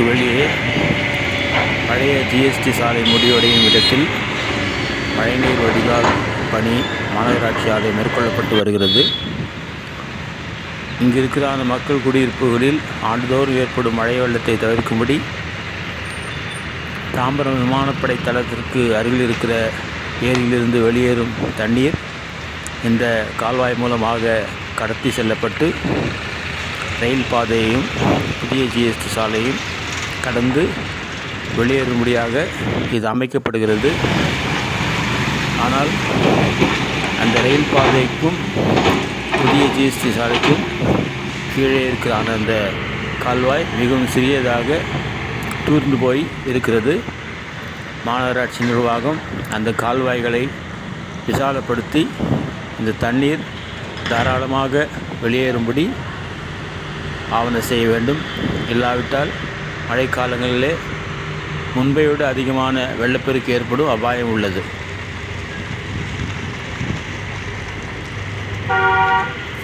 கிராமத்திற்கு வெளியே பழைய ஜிஎஸ்டி சாலை முடிவடையும் இடத்தில் மழைநீர் வடிகால் பணி மாநகராட்சி ஆலை மேற்கொள்ளப்பட்டு வருகிறது. இங்கு இருக்கிற அந்த மக்கள் குடியிருப்புகளில் ஆண்டுதோறும் ஏற்படும் மழை வெள்ளத்தை தவிர்க்கும்படி தாம்பரம் விமானப்படை தளத்திற்கு அருகில் இருக்கிற ஏரியிலிருந்து வெளியேறும் தண்ணீர் இந்த கால்வாய் மூலமாக கடத்தி செல்லப்பட்டு ரயில் பாதையையும் புதிய ஜிஎஸ்டி சாலையும் கடந்து வெளியேறும்படியாக இது அமைக்கப்படுகிறது. ஆனால் அந்த ரயில் பாதைக்கும் புதிய ஜிஎஸ்டி சாலைக்கும் கீழே இருக்கிற அந்த கால்வாய் மிகவும் சிறியதாக தூர்ந்து போய் இருக்கிறது. மாநகராட்சி நிர்வாகம் அந்த கால்வாய்களை விசாலப்படுத்தி இந்த தண்ணீர் தாராளமாக வெளியேறும்படி ஆவணம் செய்ய வேண்டும். இல்லாவிட்டால் மழைக்காலங்களிலே முன்பை விட அதிகமான வெள்ளப்பெருக்கு ஏற்படும் அபாயம் உள்ளது.